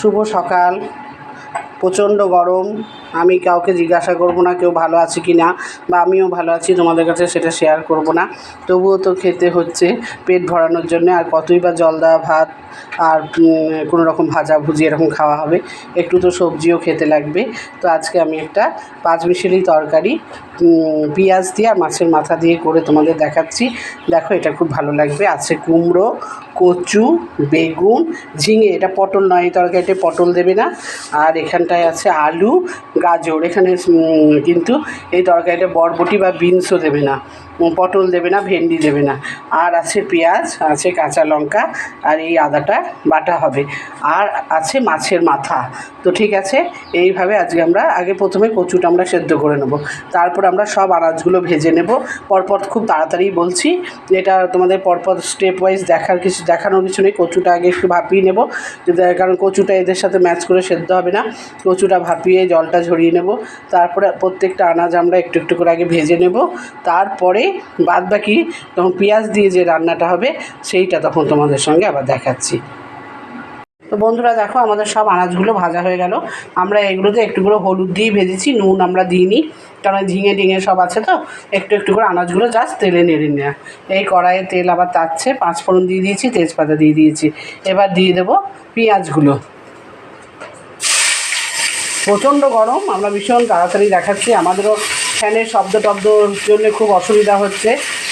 শুভ সকাল। প্রচণ্ড গরম। আমি কাউকে জিজ্ঞাসা করব না কেউ ভালো আছে কি না বা আমিও ভালো আছি, তোমাদের কাছে সেটা শেয়ার করব না। তবুও তো খেতে হচ্ছে পেট ভরানোর জন্য, আর কতই বা জল দেওয়া ভাত আর কোনো রকম ভাজা ভুজি এরকম খাওয়া হবে, একটু তো সবজিও খেতে লাগবে। তো আজকে আমি একটা পাঁচ মিশালি তরকারি পেঁয়াজ দিয়ে আর মাছের মাথা দিয়ে করে তোমাদের দেখাচ্ছি। দেখো এটা খুব ভালো লাগবে, আছে কুমড়ো, কচু, বেগুন, ঝিঙে, এটা পটল নয় তরকারিতে পটল দেবে না। আর এখানটায় আছে? আলু গাজর। এখানে কিন্তু এই তরকারিটা বরবটি বা বিনসও দেবে না। পটল দেবে না, ভেন্ডি দেবে না। আর আছে পেঁয়াজ, আছে কাঁচা লঙ্কা, আর এই আদাটা বাটা হবে। আর আছে মাছের মাথা। তো ঠিক আছে, এইভাবে আজকে আমরা আগে প্রথমে কচুটা আমরা সেদ্ধ করে নেব। তারপর আমরা সব আনাজগুলো ভেজে নেব। পরপর খুব তাড়াতাড়ি বলছি, এটা তোমাদের পরপর স্টেপ ওয়াইজ দেখার কিছু, দেখানোর কিছু নেই। কচুটা আগে একটু ভাপিয়ে নেব। কারণ কচুটা এদের সাথে ম্যাচ করে সেদ্ধ হবে না। কচুটা ভাপিয়ে জলটা ঝরিয়ে নেব। তারপরে প্রত্যেকটা আনাজ আমরা একটু একটু করে আগে ভেজে নেব। তারপরে বাদ বাকি তখন পেঁয়াজ দিয়ে যে রান্নাটা হবে, সেইটা তখন তোমাদের সঙ্গে আবার দেখাচ্ছি। তো বন্ধুরা দেখো, আমাদের সব আনাজগুলো ভাজা হয়ে গেল। আমরা এগুলোতে একটু করে হলুদ দিয়ে ভেজেছি, নুন আমরা দিইনি, কারণ ঝিঙে টিঙে সব আছে তো, একটু একটু করে আনাজগুলো জাস্ট তেলে নেড়ে নেওয়া এই কড়াইয়ে তেল আবার তাচ্ছে, পাঁচ ফোড়ন দিয়ে দিয়েছি, তেজপাতা দিয়ে দিয়েছি। এবার দিয়ে দেবো পেঁয়াজগুলো। প্রচণ্ড গরম, আমরা ভীষণ তাড়াতাড়ি দেখাচ্ছি, আমাদেরও ফ্যানের শব্দ টব্দর জন্য খুব অসুবিধা হচ্ছে।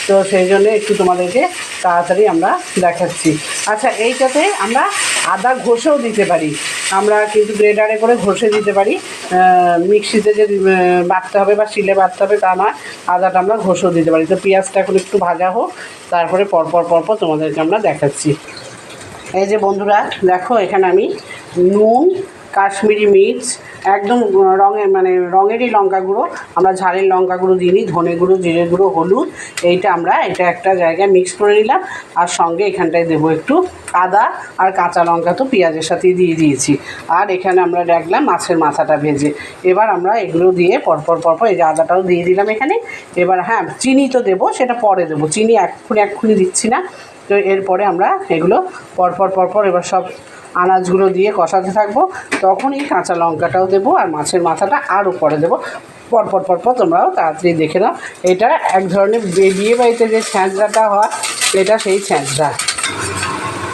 তো সেই জন্য একটু তোমাদেরকে তাড়াতাড়ি আমরা দেখাচ্ছি। আচ্ছা এইটাতে আমরা আদা ঘষেও দিতে পারি। আমরা কিন্তু গ্রেডারে করে ঘষে দিতে পারি। মিক্সিতে যে বাটতে হবে বা শিলে বাটতে হবে তা নয়। আদাটা আমরা ঘষেও দিতে পারি। তো পেঁয়াজটা এখন একটু ভাজা হোক, তারপরে পরপর পরপর তোমাদেরকে আমরা দেখাচ্ছি। এই যে বন্ধুরা, দেখো এখানে আমি নুন কাশ্মীরি মির্চ, একদম রঙের মানে রঙেরই লঙ্কা গুঁড়ো। আমরা ঝালের লঙ্কা গুঁড়ো দিইনি, ধনে গুঁড়ো, জিরে গুঁড়ো, হলুদ। এইটা আমরা এটা একটা জায়গায় মিক্স করে নিলাম আর সঙ্গে এখানটায় দেবো একটু আদা আর কাঁচা লঙ্কা তো পেঁয়াজের সাথেই দিয়ে দিয়েছি। আর এখানে আমরা রাখলাম মাছের মাথাটা ভেজে। এবার আমরা এগুলো দিয়ে পরপর পরপর এই যে আদাটাও দিয়ে দিলাম এখানে। এবার হ্যাঁ চিনি তো দেবো, সেটা পরে দেবো। চিনি এক্ষুনি এক্ষুনি দিচ্ছি না। তো এরপরে আমরা এগুলো পরপর পরপর এবার সব আনাজগুলো দিয়ে কষাতে থাকব, তখনই কাঁচা লঙ্কাটাও দেবো আর মাছের মাথাটা আরও পরে দেবো। পরপর পরপর তোমরাও তাড়াতাড়ি দেখে নাও। এটা এক ধরনের বিয়ে বাড়িতে যে ছ্যাঁচড়াটা হয়, এটা সেই ছ্যাঁচড়া।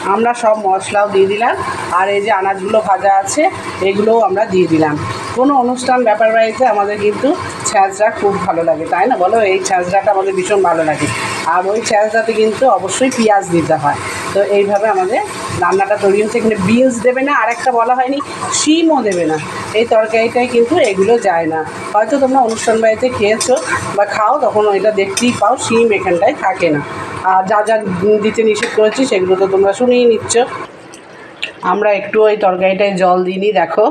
আমরা সব মশলাও দিয়ে দিলাম আর এই যে আনাজগুলো ভাজা আছে, এগুলোও আমরা দিয়ে দিলাম। কোনো অনুষ্ঠান ব্যাপার বাড়িতে আমাদের কিন্তু ছ্যাঁচড়া খুব ভালো লাগে, তাই না? বলো, এই ছ্যাঁচড়াটা আমাদের ভীষণ ভালো লাগে। আর ওই চেঁচাতে কিন্তু অবশ্যই পেঁয়াজ দিতে হয়। তো এইভাবে আমাদের রান্নাটা তৈরি হচ্ছে। এখানে বিনস দেবে না আর একটা বলা হয়নি, শিমও দেবে না। এই তরকারিটাই কিন্তু এগুলো যায় না। হয়তো তোমরা অনুষ্ঠান বাড়িতে খেয়েছো বা খাও, তখন ওইটা দেখতেই পাও, শিম এখানটায় থাকে না। আর যা যা দিতে নিষেধ করেছি, সেগুলো তো তোমরা শুনেই নিচ্ছ। আমরা একটু ওই তরকারিটায় জল দিইনি দেখো।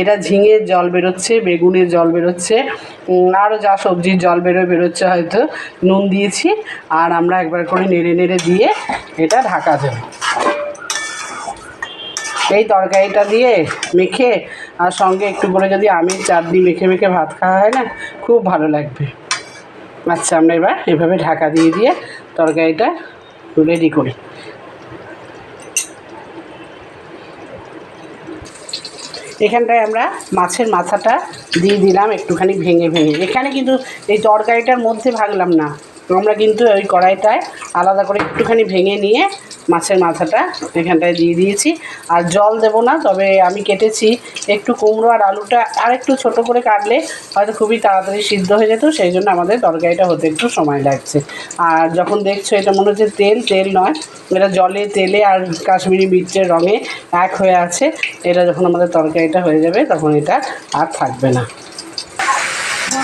এটা ঝিঙের জল বেরোচ্ছে, বেগুনের জল বেরোচ্ছে আরও যা সবজির জল বেরোয় বেরোচ্ছে হয়তো, নুন দিয়েছি, আর আমরা একবার করে নেড়ে নেড়ে দিয়ে এটা ঢাকা দেবো। এই তরকারিটা দিয়ে মেখে, আর সঙ্গে একটু করে যদি আমের চাটনি মেখে মেখে ভাত খাওয়া হয় না, খুব ভালো লাগবে। আচ্ছা আমরা এবার এভাবে ঢাকা দিয়ে দিয়ে তরকারিটা রেডি করি। এখানটায় আমরা মাছের মাথাটা দিয়ে দিলাম একটুখানি ভেঙে ভেঙে। এখানে কিন্তু এই তরকারিটার মধ্যে ভাগলাম না। আমরা কিন্তু ওই কড়াইটায় আলাদা করে একটুখানি ভেঙে নিয়ে মাছের মাথাটা এখানটায় দিয়ে দিয়েছি। আর জল দেব না, তবে আমি কেটেছি একটু কুমড়ো আর আলুটা আর একটু ছোটো করে কাটলে হয়তো খুবই তাড়াতাড়ি সিদ্ধ হয়ে যেত, সেই জন্য আমাদের তরকারিটা হতে একটু সময় লাগছে। আর যখন দেখছ এটা মনে হচ্ছে তেল তেল নয়, এটা জলে, তেলে আর কাশ্মীরি মির্চের রঙে এক হয়ে আছে, এটা যখন আমাদের তরকারিটা হয়ে যাবে তখন এটা আর থাকবে না।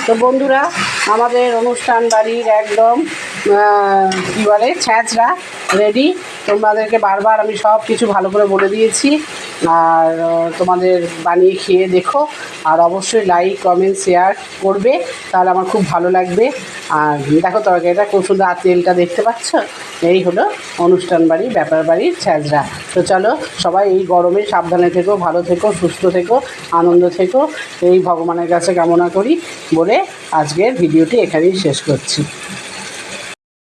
তো বন্ধুরা আমাদের অনুষ্ঠান বাড়ির একদম কী বলে ছ্যাঁচড়া রেডি তোমাদেরকে বারবার আমি সব কিছু ভালো করে বলে দিয়েছি। আর তোমাদের বানিয়ে খেয়ে দেখো। আর অবশ্যই লাইক কমেন্ট শেয়ার করবে। তাহলে আমার খুব ভালো লাগবে। আর দেখো তরকারিটা সুন্দর, আর তেলটা দেখতে পাচ্ছ? এই হলো অনুষ্ঠান বাড়ি, ব্যাপার বাড়ির ছ্যাঁচড়া তো চলো, সবাই এই গরমে সাবধানে থেকো, ভালো থেকো, সুস্থ থেকো, আনন্দ থেকো। এই ভগবানের কাছে কামনা করি বলে আজকের ভিডিওটি এখানেই শেষ করছি।